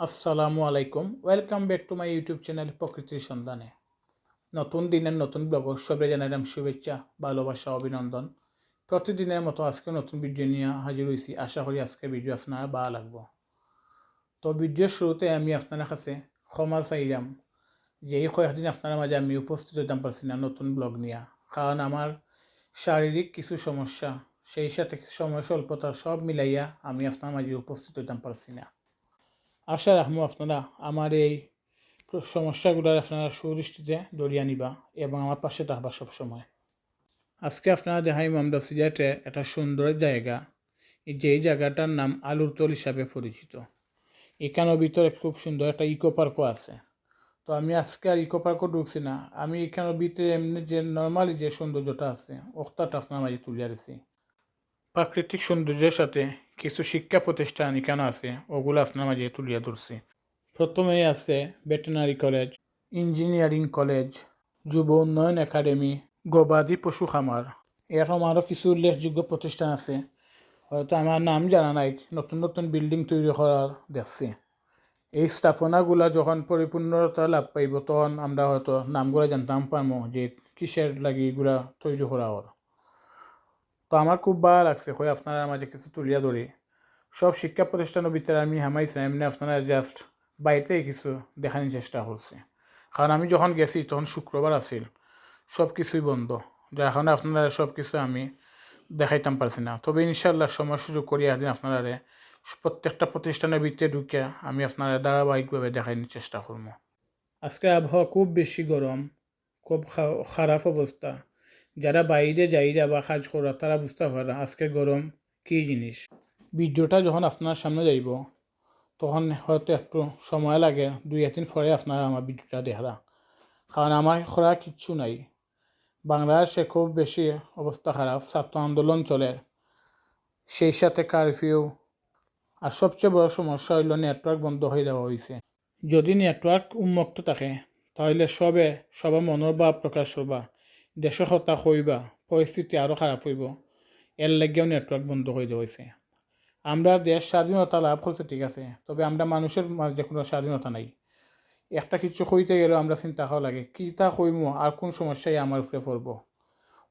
আসসালামু আলাইকুম। Welcome back to my YouTube channel প্রকৃতির সন্ধানে নতুন দিনের নতুন ব্লগ সবে জানালাম, শুভেচ্ছা, ভালোবাসা, অভিনন্দন। প্রতিদিনের মতো আজকে নতুন ভিডিও নিয়ে হাজির হয়েছি আশা করি আজকে ভিডিও আপনারা ভালো লাগবো। তো ভিডিওর শুরুতে আমি আপনার কাছে ক্ষমা চাইলাম যে, এই কয়েকদিন আপনার মাঝে আমি উপস্থিত হইতাম পারছি না নতুন ব্লগ নিয়ে। কারণ আমার শারীরিক কিছু সমস্যা, সেই সাথে সময় স্বল্পতা সব মিলাইয়া আমি আপনার মাঝে উপস্থিত হইতাম পারছি না। আশা রাখব আপনারা আমার এই সমস্যাগুলো আপনারা সুদৃষ্টিতে দরিয়া নিবা এবং আমার পাশে থাকবা সবসময়। আজকে আপনারা দেখাইম আমরা সিলেটে একটা সুন্দর জায়গা যে এই জায়গাটার নাম আলুর তল হিসাবে পরিচিত। এখানের ভিতরে খুব সুন্দর একটা ইকো পার্কও আছে। তো আমি আজকে আর ইকো পার্কও ঢুকছি না, আমি এখানের ভিতরে এমনি যে নর্মালি যে সৌন্দর্যটা আছে ওটাটা আপনার মাঝে তুলে আছি প্রাকৃতিক সৌন্দর্যের সাথে কিছু শিক্ষা প্রতিষ্ঠান এখানে আছে, ওগুলো আপনার মাঝে তুলিয়া ধরছি। প্রথমেই আছে ভেটেনারি কলেজ, ইঞ্জিনিয়ারিং কলেজ, যুব উন্নয়ন একাডেমি, গবাদি পশু খামার। এরকম আরও কিছু উল্লেখযোগ্য প্রতিষ্ঠান আছে, হয়তো আমার নাম জানা নাই, নতুন নতুন বিল্ডিং তৈরি করার দেখছি। এই স্থাপনাগুলা যখন পরিপূর্ণতা লাভ পাইব, তখন আমরা হয়তো নামগুলো জানতাম পারব যে কিসের লাগি এগুলা তৈরি করা হল তো আমার খুব ভালো লাগছে হয় আপনারা মাঝে কিছু তুলিয়া ধরি। সব শিক্ষা প্রতিষ্ঠানের ভিতরে আমি হামাইছি, এমনি আপনারা জাস্ট বাড়িতেই কিছু দেখানোর চেষ্টা করছি। কারণ আমি যখন গেছি, তখন শুক্রবার আছিল, সব কিছুই বন্ধ। যার কারণে আপনারা সব কিছু আমি দেখাইতাম পারছি না। তবে ইনশাল্লাহ সময় সুযোগ করি একদিন আপনারা প্রত্যেকটা প্রতিষ্ঠানের ভিতরে ঢুকে আমি আপনারা ধারাবাহিকভাবে দেখানোর চেষ্টা করব। আজকে আবহাওয়া খুব বেশি গরম, খুব খারাপ অবস্থা। যারা বাইরে যাইরা বা কাজ করা, তারা বুঝতে পারে আজকে গরম কী জিনিস। ভিডিওটা যখন আপনার সামনে যাইব, তখন হয়তো একটু সময় লাগে, দুই একদিন পরে আপনারা আমার ভিডিওটা দেখরা কারণ আমার করা কিচ্ছু নাই। বাংলাদেশে খুব বেশি অবস্থা খারাপ, ছাত্র আন্দোলন চলে। সেই সাথে কারফিউ আর সবচেয়ে বড় সমস্যা হইল নেটওয়ার্ক বন্ধ হয়ে দেওয়া হয়েছে যদি নেটওয়ার্ক উন্মুক্ত থাকে, তাহলে সবে সবার মনের ভাব প্রকাশ করবা। দেশের কথা কইবা পরিস্থিতি আরও খারাপ হইব। এর লাগেও নেটওয়ার্ক বন্ধ হয়ে হয়েছে আমরা দেশ স্বাধীনতা লাভ করছে ঠিক আছে। তবে আমরা মানুষের মাঝে কোনো স্বাধীনতা নাই। একটা কিছু কইতে গেলেও আমরা চিন্তা করা লাগে কীটা কইমো আর কোন সমস্যায় আমার উপরে পড়ব।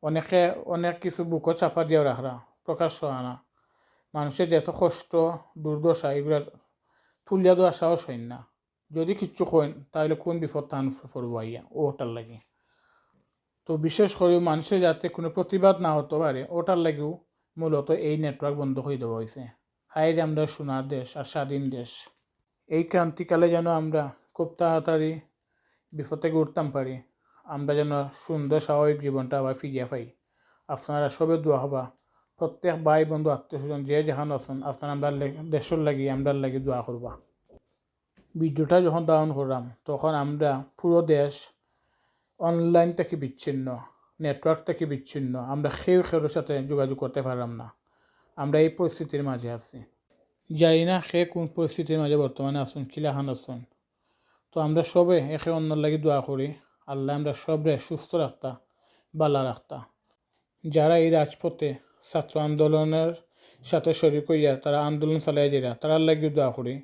অনেকে, অনেক কিছু বুকও চাপা দিয়েও রাখরা প্রকাশ আনা মানুষের যত কষ্ট দুর্দশা এগুলো তুলিয়া দেওয়া সাহস হয় না। যদি কিচ্ছু কইন তাহলে কোন বিপদ তান পড়ব আইয়া ওটার লাগে। তো বিশেষ করে মানুষের যাতে কোনো প্রতিবাদ না হতে পারে, ওটার লাগেও মূলত এই নেটওয়ার্ক বন্ধ হয়ে দেওয়া হয়েছে। হাই আমরা সোনার দেশ আর স্বাধীন দেশ। এই ক্রান্তিকালে যেন আমরা খুব তাড়াতাড়ি বিপদ থেকে উঠতাম পারি, আমরা যেন সুন্দর স্বাভাবিক জীবনটা আবার ফিরিয়ে পাই। আপনারা সবে দোয়া হবা, প্রত্যেক ভাই বন্ধু, আত্মীয় স্বজন, যে যেখানে আছেন, আপনারা আমরা দেশের লাগি, আমরা লাগি দোয়া করবা। ভিডিওটা যখন ডাউন করলাম, তখন আমরা পুরো দেশ অনলাইন থেকে বিচ্ছিন্ন নেটওয়ার্ক থেকে বিচ্ছিন্ন, আমরা সেও খেরোর সাথে যোগাযোগ করতে পারলাম না। আমরা এই পরিস্থিতির মাঝে আছি। যাই না সে কোন পরিস্থিতির মাঝে বর্তমানে আসুন কিলাহান আসুন তো আমরা সবে একে অন্যর লাগি দোয়া করি, আল্লাহ আমরা সবরে সুস্থ রাখতা বালা রাখতা। যারা এই রাজপথে ছাত্র আন্দোলনের সাথে শরিক হইয়া তারা আন্দোলন চালাই যারা তারার লাগি দোয়া করি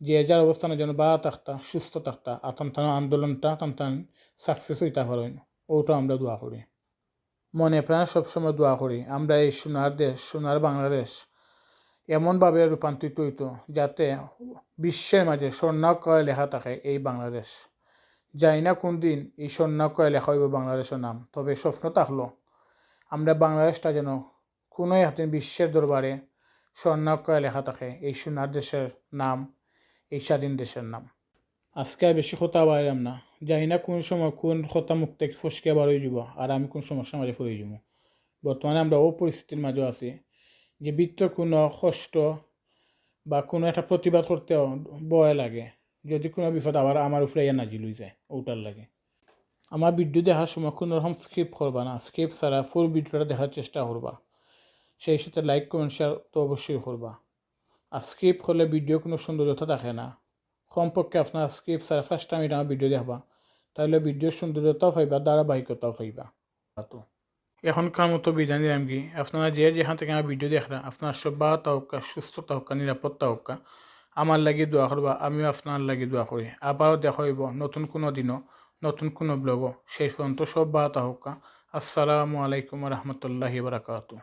যে যার অবস্থানে যেন বা থাকতা সুস্থ থাকতা আতান তান আন্দোলনটা তান তান সাকসেস হইতা পারেন ওটা আমরা দোয়া করি। মনে প্রাণে সবসময় দোয়া করি, আমরা এই সোনার দেশ, সোনার বাংলাদেশ এমনভাবে রূপান্তরিত হইতো যাতে বিশ্বের মাঝে স্বর্ণাক্ষরে লেখা থাকে এই বাংলাদেশ। যাই না কোন দিন এই স্বর্ণাক্ষরে লেখা হইব বাংলাদেশের নাম, তবে স্বপ্ন থাকল, আমরা বাংলাদেশটা যেন কোনো হাতে বিশ্বের দরবারে স্বর্ণাক্ষরে লেখা থাকে, এই সোনার দেশের নাম এই স্বাধীন দেশের নাম। আজকে আর বেশি কথা বাইরাম না। জানি না কোন সময় কোন কথা মুখ থেকে ফসকে বার হয়ে যাব আর আমি কোন সমস্যার মাঝে পড়ে যাব। বর্তমানে আমরা ও পরিস্থিতির মাঝেও আছি যে বৃত্ত কোনো কষ্ট বা কোনো একটা প্রতিবাদ করতেও ভয় লাগে। যদি কোনো বিপদ আবার আমার উপরে ইয়া নাজিল হয়ে যায়, ওটার লাগে। আমার ভিডিও দেখার সময় কোনো রকম স্কিপ করবা না। স্কিপ ছাড়া ফুল ভিডিওটা দেখার চেষ্টা করবা। সেই সাথে লাইক কমেন্ট শেয়ার তো অবশ্যই করবা। আর স্কিপ করলে ভিডিও কোনো সৌন্দর্যতা থাকে না। কমপক্ষে আপনার স্কিপ ছাড়া ফার্স্ট টাইম এটা আমার ভিডিও দেখবা। তাহলে ভিডিওর সৌন্দর্যতাও পাইবা ধারাবাহিকতাও পাইবা। তো এখনকার মতো বিধান দিলাম কি? আপনারা যে যেখান থেকে আমার ভিডিও দেখরা আপনার সব বা তাহকা সুস্থ তাহকা নিরাপত্তা হোকা আমার লাগি দোয়া করবা আমিও আপনার লাগি দোয়া করি। আবারও দেখা হইব নতুন কোনো দিনও নতুন কোনো ব্লগও সেই পর্যন্ত সব হোক। আসসালামু আলাইকুম রহমতুল্লাহি বারাকাতু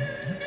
Mm-hmm.